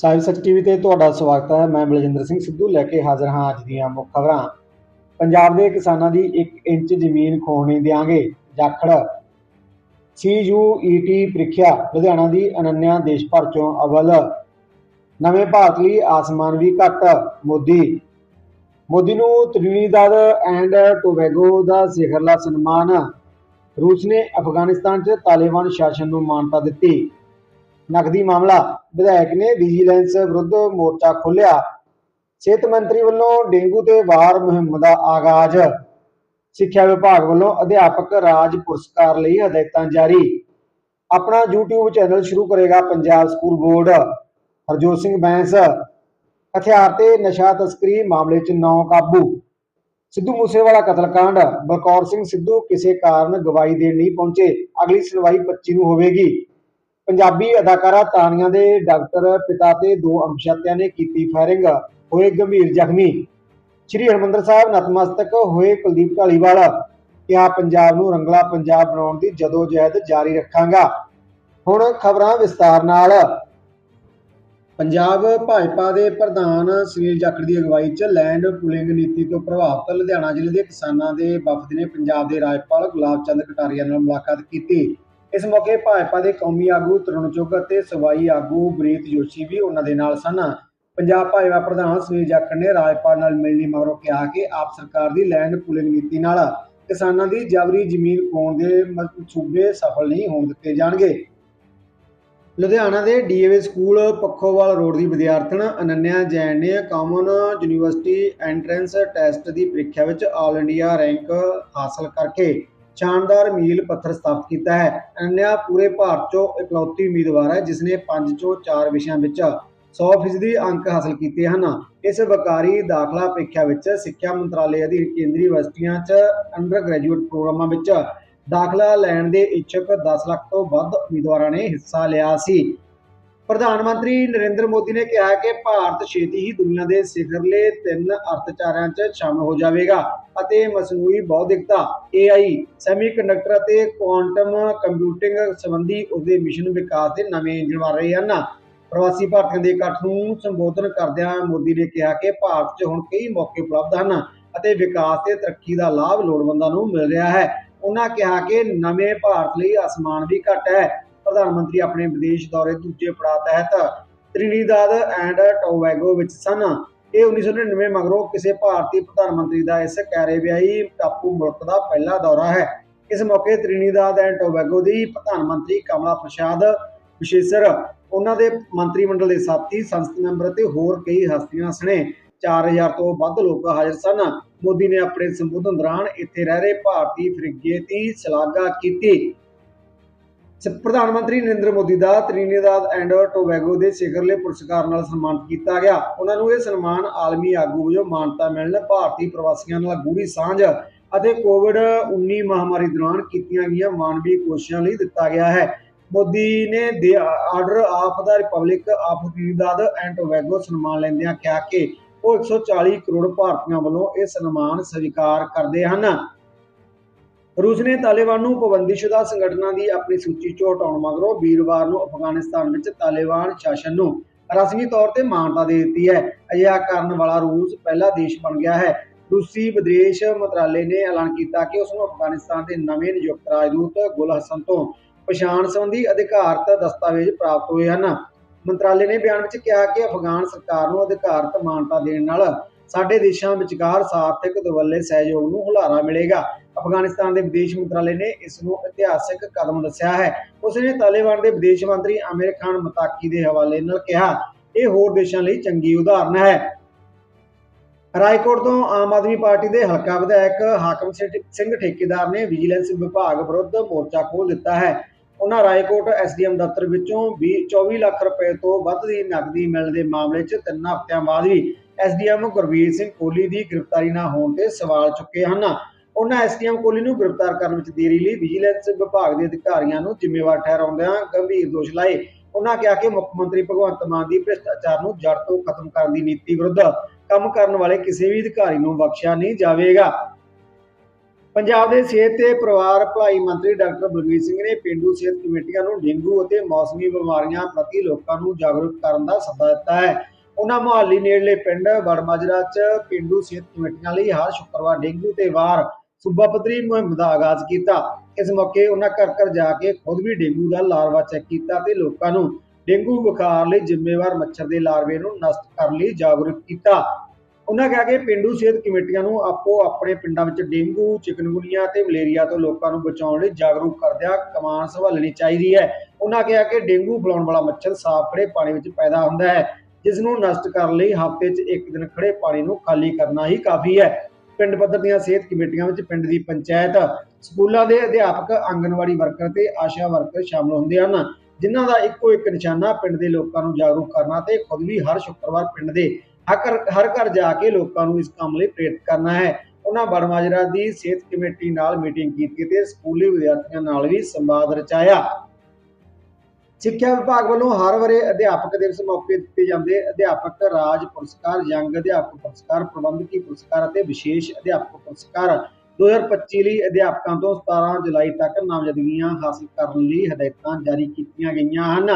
ਸਾਹਿਬ ਸੱਚ ਟੀਵੀ ਤੇ ਤੁਹਾਡਾ ਸਵਾਗਤ ਹੈ। ਮੈਂ ਬਲਜਿੰਦਰ ਸਿੰਘ ਸਿੱਧੂ ਲੈ ਕੇ ਹਾਜ਼ਰ ਹਾਂ ਅੱਜ ਦੀਆਂ ਮੁੱਖ ਖਬਰਾਂ। ਪੰਜਾਬ ਦੇ ਕਿਸਾਨਾਂ ਦੀ 1 ਇੰਚ ਜ਼ਮੀਨ ਖੋਹ ਨਹੀਂ ਦਿਆਂਗੇ। ਜਾਖੜ। ਸੀਯੂਈਟੀ ਪ੍ਰੀਖਿਆ ਲੁਧਿਆਣਾ ਦੀ ਅਨੰਨਿਆ ਦੇਸ਼ ਭਰ ਚੋਂ ਅਵਲ। ਨਵੇਂ ਭਾਰਤ ਲਈ ਆਸਮਾਨ ਵੀ ਘੱਟ, ਮੋਦੀ। ਮੋਦੀ ਨੂੰ ਤ੍ਰਿਨੀਦਾਦ ਐਂਡ ਟੋਬੈਗੋ ਦਾ ਸਿਖਰਲਾ ਸਨਮਾਨ। ਰੂਸ ਨੇ ਅਫਗਾਨਿਸਤਾਨ 'ਚ ਤਾਲਿਬਾਨ ਸ਼ਾਸਨ ਨੂੰ ਮਾਨਤਾ ਦਿੱਤੀ। ਨਕਦੀ ਮਾਮਲਾ। ਵਿਧਾਇਕ ਨੇ ਵਿਜੀਲੈਂਸ ਵਿਰੁੱਧ ਮੋਰਚਾ ਖੋਲ੍ਹਿਆ। ਸਿਹਤ ਮੰਤਰੀ ਵੱਲੋਂ ਡੇਂਗੂ ਤੇ ਵਾਰ ਮੁਹਿੰਮ ਦਾ ਆਗਾਜ਼। ਸਿੱਖਿਆ ਵਿਭਾਗ ਵੱਲੋਂ ਅਧਿਆਪਕ ਰਾਜ ਪੁਰਸਕਾਰ ਲਈ ਹਦਾਇਤਾਂ ਜਾਰੀ। ਆਪਣਾ YouTube ਚੈਨਲ ਸ਼ੁਰੂ ਕਰੇਗਾ ਪੰਜਾਬ ਸਕੂਲ ਬੋਰਡ। ਹਰਜੋਤ ਸਿੰਘ ਬੈਂਸ। ਹਥਿਆਰ ਤੇ ਨਸ਼ਾ ਤਸਕਰੀ ਮਾਮਲੇ 'ਚ ਨੌ ਕਾਬੂ। ਸਿੱਧੂ ਮੂਸੇਵਾਲਾ ਕਤਲकांड। ਬਲਕੌਰ ਸਿੰਘ ਸਿੱਧੂ ਕਿਸੇ ਕਾਰਨ ਗਵਾਹੀ ਦੇਣ ਨਹੀਂ ਪਹੁੰਚੇ। ਅਗਲੀ ਸੁਣਵਾਈ 25 ਨੂੰ ਹੋਵੇਗੀ। ਪੰਜਾਬੀ ਅਦਾਕਾਰਾ ਤਾਨੀਆ ਦੇ ਡਾਕਟਰ ਪਿਤਾ ਤੇ ਦੋ ਅਣਪਛਾਤਿਆਂ ਨੇ ਕੀਤੀ ਫਾਇਰਿੰਗ, ਹੋਏ ਗੰਭੀਰ ਜ਼ਖਮੀ। ਸ੍ਰੀ ਹਰਮੰਦਰ ਸਾਹਿਬ ਨਤਮਸਤਕ ਹੋਏ ਕੁਲਦੀਪ ਢਾਲੀਵਾਲ। ਕਿਹਾ ਪੰਜਾਬ ਨੂੰ ਰੰਗਲਾ ਪੰਜਾਬ ਬਣਾਉਣ ਦੀ ਜਦੋਜਹਿਦ ਜਾਰੀ ਰੱਖਾਂਗਾ। ਹੁਣ ਖਬਰਾਂ ਵਿਸਤਾਰ ਨਾਲ। ਪੰਜਾਬ ਭਾਜਪਾ ਦੇ ਪ੍ਰਧਾਨ ਸੁਨੀਲ ਜਾਖੜ ਦੀ ਅਗਵਾਈ 'ਚ ਲੈਂਡ ਪੂਲਿੰਗ ਨੀਤੀ ਤੋਂ ਪ੍ਰਭਾਵਿਤ ਲੁਧਿਆਣਾ ਜ਼ਿਲ੍ਹੇ ਦੇ ਕਿਸਾਨਾਂ ਦੇ ਵਫਦ ਨੇ ਪੰਜਾਬ ਦੇ ਰਾਜਪਾਲ ਗੁਲਾਬ ਚੰਦ ਕਟਾਰੀਆ ਨਾਲ ਮੁਲਾਕਾਤ ਕੀਤੀ। ਇਸ ਮੌਕੇ ਭਾਜਪਾ ਦੇ ਕੌਮੀ ਆਗੂ ਤਰੁਣ ਚੁੱਗ ਅਤੇ ਸਵਾਈ ਆਗੂ ਬ੍ਰੀਤ ਜੋਸ਼ੀ ਵੀ ਉਹਨਾਂ ਦੇ ਨਾਲ ਸਨ। ਪੰਜਾਬ ਭਾਜਪਾ ਪ੍ਰਧਾਨ ਸੁਨੀਲ ਜਾਖੜ ਨੇ ਰਾਜਪਾਲ ਨਾਲ ਮਿਲਣੀ ਮਗਰੋਂ ਕਿਹਾ ਕਿ ਆਪ ਸਰਕਾਰ ਦੀ ਲੈਂਡ ਪੂਲਿੰਗ ਨੀਤੀ ਨਾਲ ਕਿਸਾਨਾਂ ਦੀ ਜਬਰੀ ਜ਼ਮੀਨ ਖੋਣ ਦੇ ਮਨਸੂਬੇ ਸਫਲ ਨਹੀਂ ਹੋਣ ਦਿੱਤੇ ਜਾਣਗੇ। ਲੁਧਿਆਣਾ ਦੇ ਡੀਏਵੀ ਸਕੂਲ ਪੱਖੋਵਾਲ ਰੋਡ ਦੀ ਵਿਦਿਆਰਥਣ ਅਨੰਨਿਆ ਜੈਨ ਨੇ ਕਾਮਨ ਯੂਨੀਵਰਸਿਟੀ ਐਂਟਰੈਂਸ ਟੈਸਟ ਦੀ ਪ੍ਰੀਖਿਆ ਵਿੱਚ ਆਲ ਇੰਡੀਆ ਰੈਂਕ ਹਾਸਲ ਕਰਕੇ ਸ਼ਾਨਦਾਰ ਮੀਲ ਪੱਥਰ ਸਥਾਪਿਤ ਕੀਤਾ ਹੈ। ਅਨੰਨਿਆ ਪੂਰੇ ਭਾਰਤ 'ਚੋਂ ਇਕਲੌਤੀ ਉਮੀਦਵਾਰ ਹੈ ਜਿਸ ਨੇ 5 ਚੋਂ 4 ਵਿਸ਼ਿਆਂ ਵਿੱਚ 100% ਅੰਕ ਹਾਸਲ ਕੀਤੇ ਹਨ। ਇਸ ਵਕਾਰੀ ਦਾਖਲਾ ਪ੍ਰੀਖਿਆ ਵਿੱਚ ਸਿੱਖਿਆ ਮੰਤਰਾਲੇ ਅਧੀਨ ਕੇਂਦਰੀ ਯੂਨੀਵਰਸਿਟੀਆਂ 'ਚ ਅੰਡਰ ਗ੍ਰੈਜੂਏਟ ਪ੍ਰੋਗਰਾਮਾਂ ਵਿੱਚ ਦਾਖਲਾ ਲੈਣ ਦੇ ਇੱਛੁਕ 10 ਲੱਖ ਤੋਂ ਵੱਧ ਉਮੀਦਵਾਰਾਂ ਨੇ ਹਿੱਸਾ ਲਿਆ ਸੀ। ਪ੍ਰਧਾਨ ਮੰਤਰੀ ਨਰਿੰਦਰ ਮੋਦੀ ਨੇ ਕਿਹਾ ਕਿ ਭਾਰਤ ਛੇਤੀ ਹੀ ਦੁਨੀਆ ਦੇ ਸਿਖਰਲੇ ਤਿੰਨ ਅਰਥਚਾਰਿਆਂ 'ਚ ਸ਼ਾਮਲ ਹੋ ਜਾਵੇਗਾ। ਅਤੇ ਮਸਨੂਈ ਬੌਧਿਕਤਾ AI ਸੈਮੀਕੰਡਕਟਰ ਅਤੇ ਕੁਆਂਟਮ ਕੰਪਿਊਟਿੰਗ ਸੰਬੰਧੀ ਉਸਦੇ ਮਿਸ਼ਨ ਵਿਕਾਸ ਦੇ ਨਵੇਂ ਇੰਜਣ ਬਣ ਰਹੇ ਹਨ। ਪ੍ਰਵਾਸੀ ਭਾਰਤੀਆਂ ਦੇ ਇਕੱਠ ਨੂੰ ਸੰਬੋਧਨ ਕਰਦਿਆਂ ਮੋਦੀ ਨੇ ਕਿਹਾ ਕਿ ਭਾਰਤ 'ਚ ਹੁਣ ਕਈ ਮੌਕੇ ਉਪਲਬਧ ਹਨ ਅਤੇ ਵਿਕਾਸ ਤੇ ਤਰੱਕੀ ਦਾ ਲਾਭ ਲੋੜਵੰਦਾਂ ਨੂੰ ਮਿਲ ਰਿਹਾ ਹੈ। ਉਹਨਾਂ ਕਿਹਾ ਕਿ ਨਵੇਂ ਭਾਰਤ ਲਈ ਅਸਮਾਨ ਵੀ ਘੱਟ ਹੈ। ਪ੍ਰਧਾਨ ਮੰਤਰੀ ਆਪਣੇ ਵਿਦੇਸ਼ ਦੌਰੇ ਦੂਜੇ ਪੜਾਅ ਤਹਿਤ ਤ੍ਰਿਨੀਦਾਦ ਐਂਡ ਟੋਬੈਗੋ ਵਿੱਚ ਸਨ। ਇਹ 1999 ਮਗਰੋਂ ਕਿਸੇ ਭਾਰਤੀ ਪ੍ਰਧਾਨ ਮੰਤਰੀ ਦਾ ਇਸ ਕੈਰੇਬੀਆਈ ਟਾਪੂ ਮੁਲਕ ਦਾ ਪਹਿਲਾ ਦੌਰਾ ਹੈ। ਇਸ ਮੌਕੇ ਤ੍ਰਿਨੀਦਾਦ ਐਂਡ ਟੋਬੈਗੋ ਦੀ ਪ੍ਰਧਾਨ ਮੰਤਰੀ ਕਮਲਾ ਪ੍ਰਸ਼ਾਦ, ਵਿਸ਼ੇਸ਼ਰ ਉਹਨਾਂ ਦੇ ਮੰਤਰੀ ਮੰਡਲ ਦੇ ਸਾਥੀ, ਸੰਸਦ ਮੈਂਬਰ ਅਤੇ ਹੋਰ ਕਈ ਹਸਤੀਆਂ ਸਣੇ 4000 ਤੋਂ ਵੱਧ ਲੋਕ ਹਾਜ਼ਰ ਸਨ। ਮੋਦੀ ਨੇ ਆਪਣੇ ਸੰਬੋਧਨ ਦੌਰਾਨ ਇੱਥੇ ਰਹਿ ਰਹੇ ਭਾਰਤੀ ਫਿਰਗੇ ਦੀ ਸ਼ਲਾਘਾ ਕੀਤੀ। ਪ੍ਰਧਾਨ ਮੰਤਰੀ ਨਰਿੰਦਰ ਮੋਦੀ ਦਾ ਤ੍ਰਿਨੀਦਾਦ ਐਂਡ ਟੋਬੈਗੋ ਦੇ ਸਿਖਰਲੇ ਪੁਰਸਕਾਰ ਨਾਲ ਸਨਮਾਨਿਤ ਕੀਤਾ ਗਿਆ। ਉਹਨਾਂ ਨੂੰ ਇਹ ਸਨਮਾਨ ਆਲਮੀ ਆਗੂ ਵਜੋਂ ਮਾਨਤਾ ਮਿਲਣ, ਭਾਰਤੀ ਪ੍ਰਵਾਸੀਆਂ ਨਾਲ ਗੂੜੀ ਸਾਂਝ ਅਤੇ ਕੋਵਿਡ-19 ਮਹਾਮਾਰੀ ਦੌਰਾਨ ਕੀਤੀਆਂ ਗਈਆਂ ਮਾਨਵੀ ਕੋਸ਼ਿਸ਼ਾਂ ਲਈ ਦਿੱਤਾ ਗਿਆ ਹੈ। ਮੋਦੀ ਨੇ ਦੇ order of the republic of Trinidad and Tobago ਸਨਮਾਨ ਲੈਂਦਿਆਂ ਕਿਹਾ ਕਿ ਉਹ 140 ਕਰੋੜ ਭਾਰਤੀਆਂ ਵੱਲੋਂ ਇਹ ਸਨਮਾਨ ਸਵੀਕਾਰ ਕਰਦੇ ਹਨ। ਰੂਸ ਨੇ ਤਾਲਿਬਾਨ ਨੂੰ ਪਾਬੰਦੀਸ਼ੁਦਾ ਸੰਗਠਨਾਂ ਦੀ ਆਪਣੀ ਸੂਚੀ 'ਚੋਂ ਹਟਾਉਣ ਮਗਰੋਂ ਵੀਰਵਾਰ ਨੂੰ ਅਫਗਾਨਿਸਤਾਨ ਵਿੱਚ ਤਾਲਿਬਾਨ ਸ਼ਾਸਨ ਨੂੰ ਰਸਮੀ ਤੌਰ ਤੇ ਮਾਨਤਾ ਦੇ ਦਿੱਤੀ ਹੈ। ਅਜਿਹਾ ਕਰਨ ਵਾਲਾ ਰੂਸ ਪਹਿਲਾ ਦੇਸ਼ ਬਣ ਗਿਆ ਹੈ। ਰੂਸੀ ਵਿਦੇਸ਼ ਮੰਤਰਾਲੇ ਨੇ ਐਲਾਨ ਕੀਤਾ ਕਿ ਉਸ ਨੂੰ ਅਫਗਾਨਿਸਤਾਨ ਦੇ ਨਵੇਂ ਨਿਯੁਕਤ ਰਾਜਦੂਤ ਗੁਲ ਹਸਨ ਤੋਂ ਪਛਾਣ ਸੰਬੰਧੀ ਅਧਿਕਾਰਤ ਦਸਤਾਵੇਜ਼ ਪ੍ਰਾਪਤ ਹੋਏ ਹਨ। ਮੰਤਰਾਲੇ ਨੇ ਬਿਆਨ ਵਿੱਚ ਕਿਹਾ ਕਿ ਅਫਗਾਨ ਸਰਕਾਰ ਨੂੰ ਅਧਿਕਾਰਤ ਮਾਨਤਾ ਦੇਣ ਨਾਲ ਸਾਡੇ ਦੇਸ਼ਾਂ ਵਿਚਕਾਰ ਸਾਰਥਕ ਦਵੱਲੇ ਸਹਿਯੋਗ ਨੂੰ ਹੁਲਾਰਾ ਮਿਲੇਗਾ। ਅਫਗਾਨਿਸਤਾਨ ਦੇ ਵਿਦੇਸ਼ ਮੰਤਰਾਲੇ ਨੇ ਇਸ ਨੂੰ ਇਤਿਹਾਸਕ ਕਦਮ ਦੱਸਿਆ ਹੈ। ਉਸ ਨੇ ਤਾਲਿਬਾਨ ਦੇ ਵਿਦੇਸ਼ ਮੰਤਰੀ ਆਮਿਰ ਖਾਨ ਮਤਾਕੀ ਦੇ ਹਵਾਲੇ ਨਾਲ ਕਿਹਾ, ਇਹ ਹੋਰ ਦੇਸ਼ਾਂ ਲਈ ਚੰਗੀ ਉਦਾਹਰਨ ਹੈ। ਰਾਏਕੋਟ ਤੋਂ ਆਮ ਆਦਮੀ ਪਾਰਟੀ ਦੇ ਹਲਕਾ ਵਿਧਾਇਕ ਹਾਕਮ ਸਿੰਘ ਠੇਕੇਦਾਰ ਨੇ ਵਿਜੀਲੈਂਸ ਵਿਭਾਗ ਵਿਰੁੱਧ ਮੋਰਚਾ ਖੋਲ੍ਹ ਦਿੱਤਾ ਹੈ। ਉਹਨਾਂ ਰਾਏਕੋਟ ਐਸਡੀਐਮ ਦਫ਼ਤਰ ਵਿੱਚੋਂ 20 24 ਲੱਖ ਰੁਪਏ ਤੋਂ ਵੱਧ ਦੀ ਨਕਦੀ ਮਿਲਣ ਦੇ ਮਾਮਲੇ 'ਚ ਤਿੰਨ ਹਫ਼ਤਿਆਂ ਬਾਅਦ ਵੀ ਐਸਡੀਐਮ ਗੁਰਵੀਰ ਸਿੰਘ ਕੋਹਲੀ ਦੀ ਗ੍ਰਿਫਤਾਰੀ ਨਾ ਹੋਣ ਤੇ ਸਵਾਲ ਚੁੱਕੇ ਹਨ। ਉਹਨਾਂ ਐਸਡੀਐਮ ਕੋਹਲੀ ਨੂੰ ਗ੍ਰਿਫਤਾਰ ਕਰਨ ਵਿੱਚ ਦੇਰੀ ਲਈ ਵਿਜੀਲੈਂਸ ਵਿਭਾਗ ਦੇ ਅਧਿਕਾਰੀਆਂ ਨੂੰ ਜ਼ਿੰਮੇਵਾਰ ਠਹਿਰਾਉਂਦਿਆਂ ਗੰਭੀਰ ਦੋਸ਼ ਲਾਏ। ਉਹਨਾਂ ਕਿਹਾ ਕਿ ਮੁੱਖ ਮੰਤਰੀ ਭਗਵੰਤ ਮਾਨ ਦੀ ਭ੍ਰਿਸ਼ਟਾਚਾਰ ਨੂੰ ਜੜ ਤੋਂ ਖਤਮ ਕਰਨ ਦੀ ਨੀਤੀ ਵਿਰੁੱਧ ਕੰਮ ਕਰਨ ਵਾਲੇ ਕਿਸੇ ਵੀ ਅਧਿਕਾਰੀ ਨੂੰ ਬਖਸ਼ਿਆ ਨਹੀਂ ਜਾਵੇਗਾ। ਪੰਜਾਬ ਦੇ ਸਿਹਤ ਤੇ ਪਰਿਵਾਰ ਭਲਾਈ ਮੰਤਰੀ ਡਾਕਟਰ ਬਲਵੀਰ ਸਿੰਘ ਨੇ ਪਿੰਡੂ ਸਿਹਤ ਕਮੇਟੀਆਂ ਨੂੰ ਡੇਂਗੂ ਅਤੇ ਮੌਸਮੀ ਬਿਮਾਰੀਆਂ ਪ੍ਰਤੀ ਲੋਕਾਂ ਨੂੰ ਜਾਗਰੂਕ ਕਰਨ ਦਾ ਸੱਦਾ ਦਿੱਤਾ ਹੈ। ਉਹਨਾਂ ਮੁਹਾਲੀ ਨੇੜਲੇ ਪਿੰਡ ਵੜਮਾਜਰਾ 'ਚ ਪਿੰਡੂ ਸਿਹਤ ਕਮੇਟੀਆਂ ਲਈ ਹਰ ਸ਼ੁੱਕਰਵਾਰ ਡੇਂਗੂ ਤੇ ਵਾਰ ਸੂਬਾ ਪੱਧਰੀ ਮੁਹਿੰਮ ਦਾ ਆਗਾਜ਼ ਕੀਤਾ। ਇਸ ਮੌਕੇ ਉਹਨਾਂ ਘਰ ਘਰ ਜਾ ਕੇ ਖੁਦ ਵੀ ਡੇਂਗੂ ਦਾ ਲਾਰਵਾ ਚੈੱਕ ਕੀਤਾ ਤੇ ਲੋਕਾਂ ਨੂੰ ਡੇਂਗੂ ਬੁਖਾਰ ਲਈ ਜ਼ਿੰਮੇਵਾਰ ਮੱਛਰ ਦੇ ਲਾਰਵੇ ਨੂੰ ਨਸ਼ਟ ਕਰਨ ਲਈ ਜਾਗਰੂਕ ਕੀਤਾ। ਉਹਨਾਂ ਕਿਹਾ ਕਿ ਪਿੰਡੂ ਸਿਹਤ ਕਮੇਟੀਆਂ ਨੂੰ ਆਪੋ ਆਪਣੇ ਪਿੰਡਾਂ ਵਿੱਚ ਡੇਂਗੂ, ਚਿਕਨਗੁਨੀਆ ਤੇ ਮਲੇਰੀਆ ਤੋਂ ਲੋਕਾਂ ਨੂੰ ਬਚਾਉਣ ਲਈ ਜਾਗਰੂਕ ਕਰਦਿਆਂ ਕਮਾਨ ਸੰਭਾਲਣੀ ਚਾਹੀਦੀ ਹੈ। ਉਹਨਾਂ ਕਿਹਾ ਕਿ ਡੇਂਗੂ ਫੈਲਾਉਣ ਵਾਲਾ ਮੱਛਰ ਸਾਫ਼ ਖੜੇ ਪਾਣੀ ਵਿੱਚ ਪੈਦਾ ਹੁੰਦਾ ਹੈ ਜਿਸ ਨੂੰ ਨਸ਼ਟ ਕਰਨ ਲਈ ਹਫ਼ਤੇ 'ਚ ਇੱਕ ਦਿਨ ਖੜੇ ਪਾਣੀ ਨੂੰ ਖਾਲੀ ਕਰਨਾ ਹੀ ਕਾਫੀ ਹੈ। ਪਿੰਡ ਪੱਧਰ ਦੀਆਂ ਸਿਹਤ ਕਮੇਟੀਆਂ ਵਿੱਚ ਪਿੰਡ ਦੀ ਪੰਚਾਇਤ, ਸਕੂਲਾਂ ਦੇ ਅਧਿਆਪਕ, ਆਂਗਨਵਾੜੀ ਵਰਕਰ ਤੇ ਆਸ਼ਾ ਵਰਕਰ ਸ਼ਾਮਲ ਹੁੰਦੇ ਹਨ, ਜਿਨ੍ਹਾਂ ਦਾ ਇੱਕੋ ਇੱਕ ਨਿਸ਼ਾਨਾ ਪਿੰਡ ਦੇ ਲੋਕਾਂ ਨੂੰ ਜਾਗਰੂਕ ਕਰਨਾ ਤੇ ਖੁਦ ਵੀ ਹਰ ਸ਼ੁੱਕਰਵਾਰ ਪਿੰਡ ਦੇ ਹਰ ਹਰ ਘਰ ਜਾ ਕੇ ਲੋਕਾਂ ਨੂੰ ਇਸ ਕੰਮ ਲਈ ਪ੍ਰੇਰਿਤ ਕਰਨਾ ਹੈ। ਉਹਨਾਂ ਬੜਮਾਜਰਾ ਦੀ ਸਿਹਤ ਕਮੇਟੀ ਨਾਲ ਮੀਟਿੰਗ ਕੀਤੀ ਤੇ ਸਕੂਲੀ ਵਿਦਿਆਰਥੀਆਂ ਨਾਲ ਵੀ ਸੰਵਾਦ ਰਚਾਇਆ। ਸਿੱਖਿਆ ਵਿਭਾਗ ਵੱਲੋਂ ਹਰ ਵਰੇ ਅਧਿਆਪਕ ਦਿਵਸ ਮੌਕੇ ਦਿੱਤੇ ਜਾਂਦੇ। ਅਧਿਆਪਕ ਰਾਜ ਪੁਰਸਕਾਰ, ਯੰਗ ਅਧਿਆਪਕ ਪੁਰਸਕਾਰ, ਪ੍ਰਬੰਧਕੀ ਪੁਰਸਕਾਰ ਅਤੇ ਵਿਸ਼ੇਸ਼ ਅਧਿਆਪਕ ਪੁਰਸਕਾਰ। 2025 ਲਈ ਅਧਿਆਪਕਾਂ ਤੋਂ 17 ਜੁਲਾਈ ਤੱਕ ਨਾਮਜ਼ਦਗੀਆਂ ਹਾਸਲ ਕਰਨ ਲਈ ਹਦਾਇਤਾਂ ਜਾਰੀ ਕੀਤੀਆਂ ਗਈਆਂ ਹਨ।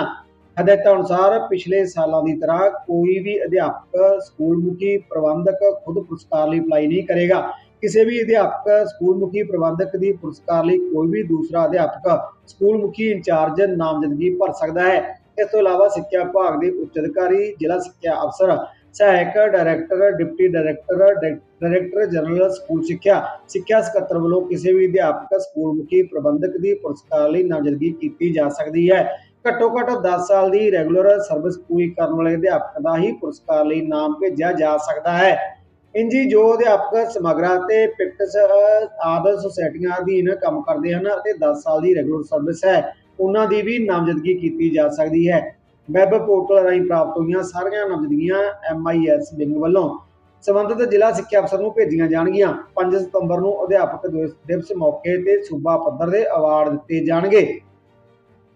ਹਦਾਇਤਾਂ ਅਨੁਸਾਰ ਪਿਛਲੇ ਸਾਲਾਂ ਦੀ ਤਰ੍ਹਾਂ ਕੋਈ ਵੀ ਅਧਿਆਪਕ ਸਕੂਲ ਮੁਖੀ ਪ੍ਰਬੰਧਕ ਖੁਦ ਪੁਰਸਕਾਰ ਲਈ ਅਪਲਾਈ ਨਹੀਂ ਕਰੇਗਾ। ਕਿਸੇ ਵੀ ਅਧਿਆਪਕ ਸਕੂਲ ਮੁਖੀ ਪ੍ਰਬੰਧਕ ਦੀ ਪੁਰਸਕਾਰ ਲਈ ਕੋਈ ਵੀ ਦੂਸਰਾ ਅਧਿਆਪਕ ਸਕੂਲ ਮੁਖੀ ਇੰਚਾਰਜ ਨਾਮਜ਼ਦਗੀ ਭਰ ਸਕਦਾ ਹੈ। ਇਸ ਤੋਂ ਇਲਾਵਾ ਸਿੱਖਿਆ ਵਿਭਾਗ ਦੇ ਉੱਚ ਅਧਿਕਾਰੀ, ਜ਼ਿਲ੍ਹਾ ਸਿੱਖਿਆ ਅਫਸਰ, ਸਹਾਇਕ director, deputy director di- director general school ਸਿੱਖਿਆ ਸਿੱਖਿਆ ਸਕੱਤਰ ਵੱਲੋਂ ਕਿਸੇ ਵੀ ਅਧਿਆਪਕ ਸਕੂਲ ਮੁਖੀ ਪ੍ਰਬੰਧਕ ਦੀ ਪੁਰਸਕਾਰ ਲਈ ਨਾਮਜ਼ਦਗੀ ਕੀਤੀ ਜਾ ਸਕਦੀ ਹੈ। ਘੱਟੋ ਘੱਟ 10 ਸਾਲ ਦੀ ਰੈਗੂਲਰ ਸਰਵਿਸ ਪੂਰੀ ਕਰਨ ਵਾਲੇ ਅਧਿਆਪਕ ਦਾ ਹੀ ਪੁਰਸਕਾਰ ਲਈ ਨਾਮ ਭੇਜਿਆ ਜਾ ਸਕਦਾ ਹੈ। ਇੰਜੀ ਜੋ ਅਧਿਆਪਕ ਸਮਗਰਾ ਤੇ ਪਿਕਟਸ ਆਦਰ ਸੁਸਾਇਟੀਆਂ ਅਧੀਨ ਕੰਮ ਕਰਦੇ ਹਨ ਅਤੇ 10 ਸਾਲ ਦੀ ਰੈਗੂਲਰ ਸਰਵਿਸ ਹੈ, ਉਹਨਾਂ ਦੀ ਵੀ ਨਾਮਜ਼ਦਗੀ ਕੀਤੀ ਜਾ ਸਕਦੀ ਹੈ। ਵੈਬ ਪੋਰਟਲ ਰਾਹੀਂ ਪ੍ਰਾਪਤ ਹੋਈਆਂ ਸਾਰੀਆਂ ਨਾਮਜ਼ਦਗੀਆਂ ਐਮਆਈਐਸ ਵਿੰਗ ਵੱਲੋਂ ਸੰਬੰਧਿਤ ਜ਼ਿਲ੍ਹਾ ਸਿੱਖਿਆ ਅਫਸਰ ਨੂੰ ਭੇਜੀਆਂ ਜਾਣਗੀਆਂ। 5 ਸਤੰਬਰ ਨੂੰ ਅਧਿਆਪਕ ਦਿਵਸ ਦਿਵਸ ਮੌਕੇ ਤੇ ਸੂਬਾ ਪੱਧਰ ਦੇ ਅਵਾਰਡ ਦਿੱਤੇ ਜਾਣਗੇ।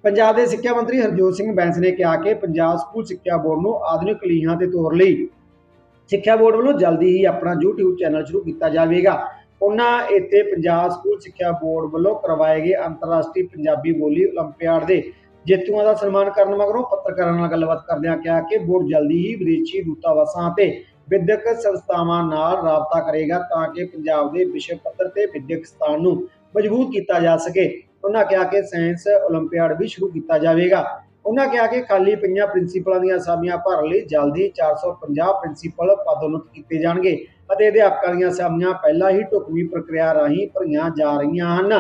ਪੰਜਾਬ ਦੇ ਸਿੱਖਿਆ ਮੰਤਰੀ ਹਰਜੋਤ ਸਿੰਘ ਬੈਂਸ ਨੇ ਕਿਹਾ ਕਿ ਪੰਜਾਬ ਸਕੂਲ ਸਿੱਖਿਆ ਬੋਰਡ ਨੂੰ ਆਧੁਨਿਕ ਲੀਹਾਂ ਤੇ ਤੋਰ ਲਈ ਸਿੱਖਿਆ ਬੋਰਡ ਵੱਲੋਂ ਜਲਦੀ ਹੀ ਆਪਣਾ YouTube ਚੈਨਲ ਸ਼ੁਰੂ ਕੀਤਾ ਜਾਵੇਗਾ। ਉਹਨਾਂ ਇੱਥੇ ਪੰਜਾਬ ਸਕੂਲ ਸਿੱਖਿਆ ਬੋਰਡ ਵੱਲੋਂ ਕਰਵਾਏ ਗਏ ਅੰਤਰਰਾਸ਼ਟਰੀ ਪੰਜਾਬੀ ਬੋਲੀ 올림픽ਾਡ ਦੇ ਜੇਤੂਆਂ ਦਾ ਸਨਮਾਨ ਕਰਨ ਮਗਰੋਂ ਪੱਤਰਕਾਰਾਂ ਨਾਲ ਗੱਲਬਾਤ ਕਰਦਿਆਂ ਕਿਹਾ ਕਿ ਬੋਰਡ ਜਲਦੀ ਹੀ ਵਿਦੇਸ਼ੀ ਦੂਤਾਵਾਸਾਂ ਅਤੇ ਵਿਦਿਅਕ ਸੰਸਥਾਵਾਂ ਨਾਲ ਰਾਬਤਾ ਕਰੇਗਾ ਤਾਂ ਕਿ ਪੰਜਾਬ ਦੇ ਵਿਸ਼ਵ ਪੱਧਰ ਤੇ ਵਿਦਿਅਕ ਸਥਾਨ ਨੂੰ ਮਜ਼ਬੂਤ ਕੀਤਾ ਜਾ ਸਕੇ। ਉਹਨਾਂ ਕਿਹਾ ਕਿ ਸਾਇੰਸ 올림픽ਾਡ ਵੀ ਸ਼ੁਰੂ ਕੀਤਾ ਜਾਵੇਗਾ। ਉਹਨਾਂ ਕਿਹਾ ਕਿ ਖਾਲੀ ਪਈਆਂ ਪ੍ਰਿੰਸੀਪਲਾਂ ਦੀਆਂ ਅਸਾਮੀਆਂ ਭਰਨ ਲਈ ਜਲਦੀ 450 ਪ੍ਰਿੰਸੀਪਲ ਪਦੋਨਤ ਕੀਤੇ ਜਾਣਗੇ ਅਤੇ ਅਧਿਆਪਕਾਂ ਦੀਆਂ ਅਸਾਮੀਆਂ ਪਹਿਲਾਂ ਹੀ ਟੁਕਵੀਂ ਪ੍ਰਕਿਰਿਆ ਰਾਹੀਂ ਭਰੀਆਂ ਜਾ ਰਹੀਆਂ ਹਨ।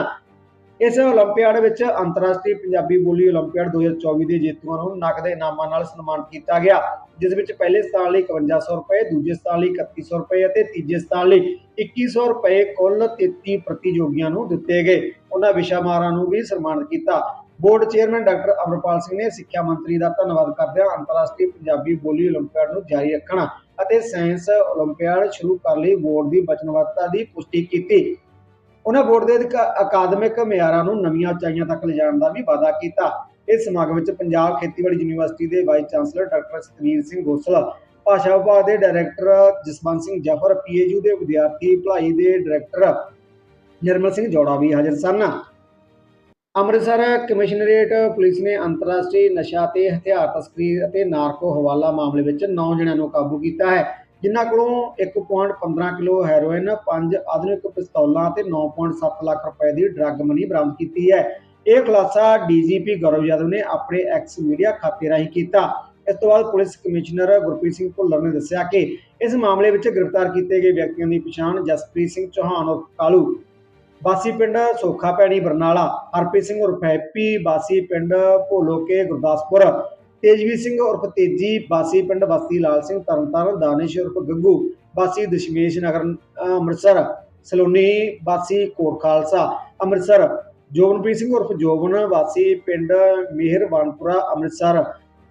ਇਸ 올림픽ਾਡ ਵਿੱਚ ਅੰਤਰਰਾਸ਼ਟਰੀ ਪੰਜਾਬੀ ਬੋਲੀ 올림픽ਾਡ 2024 ਦੇ ਜੇਤੂਆਂ ਨੂੰ ਨਕਦ ਇਨਾਮਾਂ ਨਾਲ ਸਨਮਾਨਿਤ ਕੀਤਾ ਗਿਆ, ਜਿਸ ਵਿੱਚ ਪਹਿਲੇ ਸਥਾਨ ਲਈ 5100 ਰੁਪਏ, ਦੂਜੇ ਸਥਾਨ ਲਈ 3100 ਰੁਪਏ ਅਤੇ ਤੀਜੇ ਸਥਾਨ ਲਈ 2100 ਰੁਪਏ ਕੁੱਲ 33 ਪ੍ਰਤੀਯੋਗੀਆਂ ਨੂੰ ਦਿੱਤੇ ਗਏ। ਉਹਨਾਂ ਵਿਸ਼ਾ ਮਾਰਾਂ ਨੂੰ ਵੀ ਸਨਮਾਨਿਤ ਕੀਤਾ। Board chairman doctor Amarpal Singh ਨੇ ਸਿੱਖਿਆ ਮੰਤਰੀ ਦਾ ਧੰਨਵਾਦ ਕਰਦਿਆਂ ਅੰਤਰਰਾਸ਼ਟਰੀ ਪੰਜਾਬੀ ਬੋਲੀ 올림픽 ਨੂੰ ਜਾਰੀ ਰੱਖਣਾ ਅਤੇ ਸਾਇੰਸ ਓਲੰਪੀਆਡ ਸ਼ੁਰੂ ਕਰਨ ਲਈ ਬੋਰਡ ਦੀ ਵਚਨਬੱਧਤਾ ਦੀ ਪੁਸ਼ਟੀ ਕੀਤੀ। ਉਹਨਾਂ ਬੋਰਡ ਦੇ ਅਕਾਦਮਿਕ ਮਿਆਰਾਂ ਨੂੰ ਨਵੀਆਂ ਉਚਾਈਆਂ ਤੱਕ ਲਿਜਾਣ ਦਾ ਵੀ ਵਾਅਦਾ ਕੀਤਾ। ਇਸ ਸਮਾਗਮ ਵਿੱਚ ਪੰਜਾਬ ਖੇਤੀਬਾੜੀ ਯੂਨੀਵਰਸਿਟੀ ਦੇ vice chancellor doctor Satnir Singh Gosla ਭਾਸ਼ਾ ਵਿਭਾਗ ਦੇ ਡਾਇਰੈਕਟਰ ਜਸਵੰਤ ਸਿੰਘ ਜਾਫਰ, ਪੀਏਯੂ ਦੇ ਵਿਦਿਆਰਥੀ ਭਲਾਈ ਦੇ ਡਾਇਰੈਕਟਰ ਨਿਰਮਲ ਸਿੰਘ ਜੋੜਾ ਵੀ ਹਾਜ਼ਰ ਸਨ। ਅੰਮ੍ਰਿਤਸਰ ਕਮਿਸ਼ਨਰੇਟ ਪੁਲਿਸ ਨੇ ਅੰਤਰਰਾਸ਼ਟਰੀ ਨਸ਼ਾ ਤੇ ਹਥਿਆਰ ਤਸਕਰੀ ਅਤੇ ਨਾਰਕੋ ਹਵਾਲਾ ਮਾਮਲੇ ਵਿੱਚ 9 ਜਣਿਆਂ ਨੂੰ ਕਾਬੂ ਕੀਤਾ ਹੈ, ਜਿਨ੍ਹਾਂ ਕੋਲੋਂ 1.15 ਕਿਲੋ ਹੈਰੋਇਨ 5 ਆਧੁਨਿਕ ਪਿਸਤੌਲਾਂ ਤੇ 9.7 ਲੱਖ ਰੁਪਏ ਦੀ ਡਰੱਗ ਮਨੀ ਬਰਾਮਦ ਕੀਤੀ ਹੈ। ਇਹ ਖੁਲਾਸਾ ਡੀਜੀਪੀ ਗੌਰਵ ਯਾਦਵ ਨੇ ਆਪਣੇ ਐਕਸ ਮੀਡੀਆ ਖਾਤੇ ਰਾਹੀਂ ਕੀਤਾ। ਇਸ ਤੋਂ ਬਾਅਦ ਪੁਲਿਸ ਕਮਿਸ਼ਨਰ ਗੁਰਪ੍ਰੀਤ ਸਿੰਘ ਭੁੱਲਰ ਨੇ ਦੱਸਿਆ ਕਿ ਇਸ ਮਾਮਲੇ ਵਿੱਚ ਗ੍ਰਿਫਤਾਰ ਕੀਤੇ ਗਏ ਵਿਅਕਤੀਆਂ ਦੀ ਪਛਾਣ ਜਸਪ੍ਰੀਤ ਸਿੰਘ ਚੌਹਾਨ ਔਰ ਕਾਲੂ ਬਾਸੀ ਪਿੰਡ ਸੋਖਾ ਪੈਣੀ ਬਰਨਾਲਾ, ਹਰਪ੍ਰੀਤ ਸਿੰਘ ਉਰਫ ਹੈਪੀ ਬਾਸੀ ਪਿੰਡ ਭੋਲੋਕੇ ਗੁਰਦਾਸਪੁਰ, ਤੇਜਵੀਰ ਸਿੰਘ ਉਰਫ ਤੇਜੀ ਬਾਸੀ ਪਿੰਡ ਬਸਤੀ ਲਾਲ ਸਿੰਘ ਤਰਨਤਾਰਨ ਦਾਨਿਸ਼ ਉਰਫ ਗੱਗੂ ਬਾਸੀ ਦਸ਼ਮੇਸ਼ ਨਗਰ ਅੰਮ੍ਰਿਤਸਰ, ਸਲੋਨੀ ਬਾਸੀ ਕੋਟ ਖਾਲਸਾ, ਅੰਮ੍ਰਿਤਸਰ, ਜੋਗਨਪ੍ਰੀਤ ਸਿੰਘ ਉਰਫ ਜੋਗਨ, ਵਾਸੀ ਪਿੰਡ ਮਿਹਰਬਾਨਪੁਰਾ ਅੰਮ੍ਰਿਤਸਰ,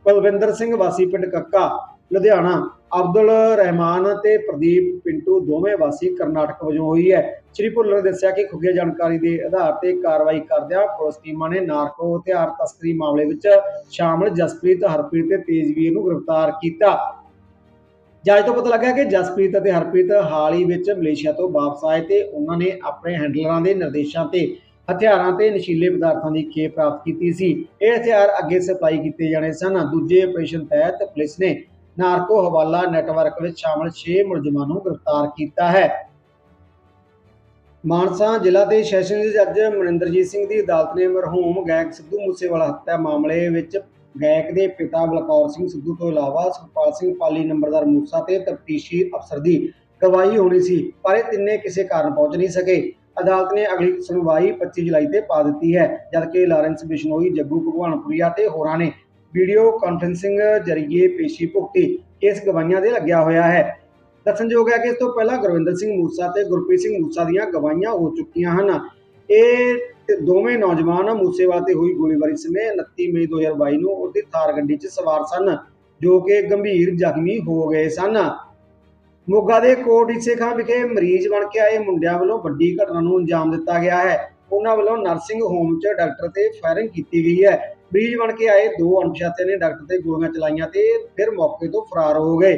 ਕੁਲਵਿੰਦਰ ਸਿੰਘ, ਵਾਸੀ ਪਿੰਡ ਕੱਕਾ ਲੁਧਿਆਣਾ। ਅਬਦੁਲ ਰਹਿਮਾਨ ਤੇ ਪ੍ਰਦੀਪ ਪਿੰਟੂ ਦੋਵੇਂ ਵਾਸੀ ਕਰਨਾਟਕ ਵਜੋਂ ਹੋਈ ਹੈ। ਸ਼੍ਰੀ ਭੁੱਲਰ ਨੇ ਦੱਸਿਆ ਕਿ ਖੁਫੀਆ ਜਾਣਕਾਰੀ ਦੇ ਆਧਾਰ ਤੇ ਕਾਰਵਾਈ ਕਰਦਿਆਂ ਪੁਲਿਸ ਟੀਮਾਂ ਨੇ ਨਾਰਕੋ ਹਥਿਆਰ ਤਸਕਰੀ ਮਾਮਲੇ ਵਿੱਚ ਸ਼ਾਮਲ ਜਸਪ੍ਰੀਤ, ਹਰਪ੍ਰੀਤ ਤੇ ਤੇਜਵੀਰ ਨੂੰ ਗ੍ਰਿਫਤਾਰ ਕੀਤਾ। ਜਾਂਚ ਤੋਂ ਪਤਾ ਲੱਗਾ ਕਿ ਜਸਪ੍ਰੀਤ ਅਤੇ ਹਰਪ੍ਰੀਤ ਹਾਲ ਹੀ ਵਿੱਚ ਮਲੇਸ਼ੀਆ ਤੋਂ ਵਾਪਸ ਆਏ ਤੇ ਉਹਨਾਂ ਨੇ ਆਪਣੇ ਹੈਂਡਲਰਾਂ ਦੇ ਨਿਰਦੇਸ਼ਾਂ ਤੇ ਹਥਿਆਰਾਂ ਤੇ ਨਸ਼ੀਲੇ ਪਦਾਰਥਾਂ ਦੀ ਖੇਪ ਪ੍ਰਾਪਤ ਕੀਤੀ ਸੀ। ਇਹ ਹਥਿਆਰ ਅੱਗੇ ਸਪਲਾਈ ਕੀਤੇ ਜਾਣੇ ਸਨ। ਦੂਜੇ ਆਪਰੇਸ਼ਨ ਤਹਿਤ ਪੁਲਿਸ ਨੇ ਨਾਰਕੋ ਹਵਾਲਾ ਨੈਟਵਰਕ ਵਿੱਚ ਸ਼ਾਮਲ 6 ਮੁਲਜ਼ਮਾਂ ਨੂੰ ਗ੍ਰਿਫਤਾਰ ਕੀਤਾ ਹੈ। ਮਾਨਸਾ ਜ਼ਿਲ੍ਹਾ ਦੇ ਸੈਸ਼ਨ ਜੱਜ ਮਨਿੰਦਰਜੀਤ ਸਿੰਘ ਦੀ ਅਦਾਲਤ ਨੇ ਮਰਹੂਮ ਗਾਇਕ ਸਿੱਧੂ ਮੂਸੇਵਾਲਾ ਹੱਤਿਆ ਮਾਮਲੇ ਵਿੱਚ ਗਾਇਕ ਦੇ ਪਿਤਾ ਬਲਕੌਰ ਸਿੰਘ ਸਿੱਧੂ ਤੋਂ ਇਲਾਵਾ ਸੁਖਪਾਲ ਸਿੰਘ ਪਾਲੀ ਨੰਬਰਦਾਰ ਮੂਸਾ ਤੇ ਤਫਤੀਸ਼ੀ ਅਫਸਰ ਦੀ ਗਵਾਹੀ ਹੋਣੀ ਸੀ, ਪਰ ਇਹ ਤਿੰਨੇ ਕਿਸੇ ਕਾਰਨ ਪਹੁੰਚ ਨਹੀਂ ਸਕੇ। ਅਦਾਲਤ ਨੇ ਅਗਲੀ ਸੁਣਵਾਈ 25 ਜੁਲਾਈ ਤੇ ਪਾ ਦਿੱਤੀ ਹੈ, ਜਦਕਿ ਲਾਰੈਂਸ ਬਿਸ਼ਨੋਈ, ਜੱਗੂ ਭਗਵਾਨਪੁਰੀਆ ਤੇ ਹੋਰਾਂ ਨੇ ਵੀਡੀਓ ਕਾਨਫਰੰਸਿੰਗ ਜ਼ਰੀਏ ਪੇਸ਼ੀ ਭੁਗਤੀ ਇਸ ਗਵਾਹੀਆਂ ਦੇ ਲੱਗਿਆ ਹੋਇਆ ਹੈ। ਦੱਸਣਯੋਗ ਹੈ ਕਿ ਇਸ ਤੋਂ ਪਹਿਲਾਂ ਗੁਰਵਿੰਦਰ ਸਿੰਘ ਮੂਸਾ ਤੇ ਗੁਰਪ੍ਰੀਤ ਸਿੰਘ ਮੂਸਾ ਦੀਆਂ ਗਵਾਹੀਆਂ ਹੋ ਚੁੱਕੀਆਂ ਹਨ। ਇਹ ਤੇ ਦੋਵੇਂ ਨੌਜਵਾਨ ਮੂਸੇਵਾਲ ਤੇ ਹੋਈ ਗੋਲੀਬਾਰੀ ਸਮੇਂ 29 ਮਈ 2022 ਨੂੰ ਉਹਦੀ ਥਾਰ ਗੱਡੀ 'ਚ ਸਵਾਰ ਸਨ, ਜੋ ਕਿ ਗੰਭੀਰ ਜ਼ਖਮੀ ਹੋ ਗਏ ਸਨ। ਮੋਗਾ ਦੇ ਕੋਟ ਈਸੇ ਖਾਂ ਵਿਖੇ ਮਰੀਜ਼ ਬਣ ਕੇ ਆਏ ਮੁੰਡਿਆਂ ਵੱਲੋਂ ਵੱਡੀ ਘਟਨਾ ਨੂੰ ਅੰਜਾਮ ਦਿੱਤਾ ਗਿਆ ਹੈ। ਉਹਨਾਂ ਵੱਲੋਂ ਨਰਸਿੰਗ ਹੋਮ 'ਚ ਡਾਕਟਰ ਤੇ ਫਾਇਰਿੰਗ ਕੀਤੀ ਗਈ ਹੈ। ਮਰੀਜ਼ ਬਣ ਕੇ ਆਏ, ਦੋ ਅਣਪਛਾਤੇ ਨੇ ਡਾਕਟਰ ਤੇ ਗੋਲੀਆਂ ਚਲਾਈਆਂ ਤੇ ਫਿਰ ਮੌਕੇ ਤੋਂ ਫਰਾਰ ਹੋ ਗਏ।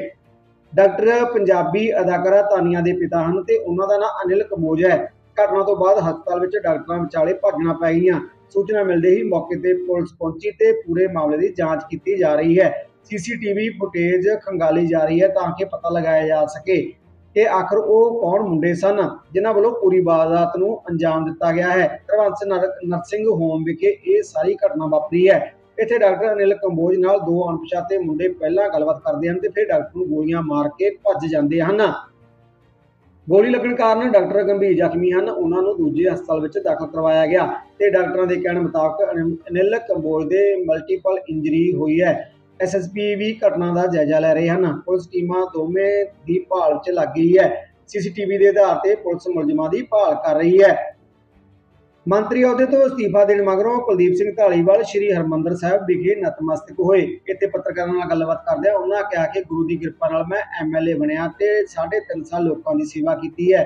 ਡਾਕਟਰ ਪੰਜਾਬੀ ਅਦਾਕਾਰਾ ਤਾਨੀਆ ਦੇ ਪਿਤਾ ਹਨ ਤੇ ਉਹਨਾਂ ਦਾ ਨਾਮ ਅਨਿਲ ਕਮੋਜ ਹੈ। ਘਟਨਾ ਤੋਂ ਬਾਅਦ ਹਸਪਤਾਲ ਵਿੱਚ ਡਾਕਟਰਾਂ ਵਿਚਾਲੇ ਭੱਜਣਾ ਪੈ ਗਈਆਂ। ਸੂਚਨਾ ਮਿਲਦੇ ਹੀ ਮੌਕੇ ਤੇ ਪੁਲਿਸ ਪਹੁੰਚੀ ਤੇ ਪੂਰੇ ਮਾਮਲੇ ਦੀ ਜਾਂਚ ਕੀਤੀ ਜਾ ਰਹੀ ਹੈ। ਸੀਸੀਟੀਵੀ ਫੁਟੇਜ ਖੰਗਾਲੀ ਜਾ ਰਹੀ ਹੈ ਤਾਂ ਕਿ ਪਤਾ ਲਗਾਇਆ ਜਾ ਸਕੇ। ਕਿ ਆਖਰ ਉਹ ਕੌਣ ਮੁੰਡੇ ਸਨ, ਜਿਨ੍ਹਾਂ ਵੱਲੋਂ ਪੂਰੀ ਵਾਰਦਾਤ ਨੂੰ ਅੰਜਾਮ ਦਿੱਤਾ ਗਿਆ ਹੈ? ਤਰਵੰਸ ਨਰਸਿੰਗ ਹੋਮ ਵਿਖੇ ਇਹ ਸਾਰੀ ਘਟਨਾ ਵਾਪਰੀ ਹੈ। ਇੱਥੇ ਡਾਕਟਰ ਅਨਿਲ ਕੰਬੋਜ ਨਾਲ ਦੋ ਅਣਪਛਾਤੇ ਮੁੰਡੇ ਪਹਿਲਾਂ ਗੱਲਬਾਤ ਕਰਦੇ ਹਨ ਤੇ ਫਿਰ ਡਾਕਟਰ ਨੂੰ ਗੋਲੀਆਂ ਮਾਰ ਕੇ ਭੱਜ ਜਾਂਦੇ ਹਨ। ਗੋਲੀ ਲੱਗਣ ਕਾਰਨ ਡਾਕਟਰ ਗੰਭੀਰ ਜ਼ਖਮੀ ਹਨ। ਉਹਨਾਂ ਨੂੰ ਦੂਜੇ ਹਸਪਤਾਲ ਵਿੱਚ ਦਾਖਲ ਕਰਵਾਇਆ ਗਿਆ ਤੇ ਡਾਕਟਰਾਂ ਦੇ ਕਹਿਣ ਮੁਤਾਬਕ ਅਨਿਲ- ਅਨਿਲ ਕੰਬੋਜ ਦੇ ਮਲਟੀਪਲ ਇੰਜਰੀ ਹੋਈ ਹੈ। ਐਸਐਸਪੀ ਵੀ ਘਟਨਾ ਦਾ ਜਾਇਜ਼ਾ ਲੈ ਰਹੇ ਹਨ। ਪੁਲਿਸ ਟੀਮਾਂ ਦੋਵੇਂ ਦੀ ਭਾਲ 'ਚ ਲੱਗ ਗਈ ਹੈ। ਸੀਸੀਟੀਵੀ ਦੇ ਆਧਾਰ ਤੇ ਪੁਲਿਸ ਮੁਲਜ਼ਮਾਂ ਦੀ ਭਾਲ ਕਰ ਰਹੀ ਹੈ। ਮੰਤਰੀ ਅਹੁਦੇ ਤੋਂ ਅਸਤੀਫਾ ਦੇਣ ਮਗਰੋਂ ਕੁਲਦੀਪ ਸਿੰਘ ਢਾਲੀਵਾਲ ਸ੍ਰੀ ਹਰਮੰਦਰ ਸਾਹਿਬ ਵਿਖੇ ਨਤਮਸਤਕ ਹੋਏ। ਇੱਥੇ ਪੱਤਰਕਾਰਾਂ ਨਾਲ ਗੱਲਬਾਤ ਕਰਦਿਆਂ ਉਹਨਾਂ ਕਿਹਾ ਕਿ ਗੁਰੂ ਦੀ ਕਿਰਪਾ ਨਾਲ ਮੈਂ ਐਮਐਲਏ ਬਣਿਆ ਤੇ 3.5 ਸਾਲ ਲੋਕਾਂ ਦੀ ਸੇਵਾ ਕੀਤੀ ਹੈ।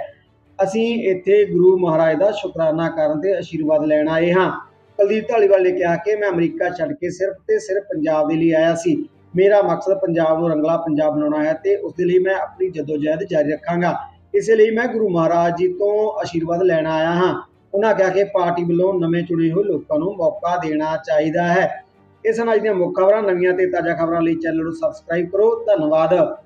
ਅਸੀਂ ਇੱਥੇ ਗੁਰੂ ਮਹਾਰਾਜ ਦਾ ਸ਼ੁਕਰਾਨਾ ਕਰਨ ਤੇ ਆਸ਼ੀਰਵਾਦ ਲੈਣ ਆਏ ਹਾਂ। ਕੁਲਦੀਪ ਢਾਲੀਵਾਲ ਨੇ ਕਿਹਾ ਕਿ ਮੈਂ ਅਮਰੀਕਾ ਛੱਡ ਕੇ ਸਿਰਫ ਤੇ ਸਿਰਫ ਪੰਜਾਬ ਦੇ ਲਈ ਆਇਆ ਸੀ। ਮੇਰਾ ਮਕਸਦ ਪੰਜਾਬ ਨੂੰ ਰੰਗਲਾ ਪੰਜਾਬ ਬਣਾਉਣਾ ਹੈ ਤੇ ਉਸ ਦੇ ਲਈ ਮੈਂ ਆਪਣੀ ਜਦੋਜਹਿਦ ਜਾਰੀ ਰੱਖਾਂਗਾ। ਇਸੇ ਲਈ ਮੈਂ ਗੁਰੂ ਮਹਾਰਾਜ ਜੀ ਤੋਂ ਆਸ਼ੀਰਵਾਦ ਲੈਣ ਆਇਆ ਹਾਂ। ਉਹਨਾਂ ਕਿਹਾ ਕਿ ਪਾਰਟੀ ਵੱਲੋਂ ਨਵੇਂ ਚੁਣੇ ਹੋਏ ਲੋਕਾਂ ਨੂੰ ਮੌਕਾ ਦੇਣਾ ਚਾਹੀਦਾ ਹੈ। ਇਸ ਨਾਲ ਦੀਆਂ ਮੁੱਖ ਖਬਰਾਂ ਨਵੀਆਂ ਤੇ ਤਾਜ਼ਾ ਖਬਰਾਂ ਲਈ ਚੈਨਲ ਨੂੰ ਸਬਸਕ੍ਰਾਈਬ ਕਰੋ। ਧੰਨਵਾਦ।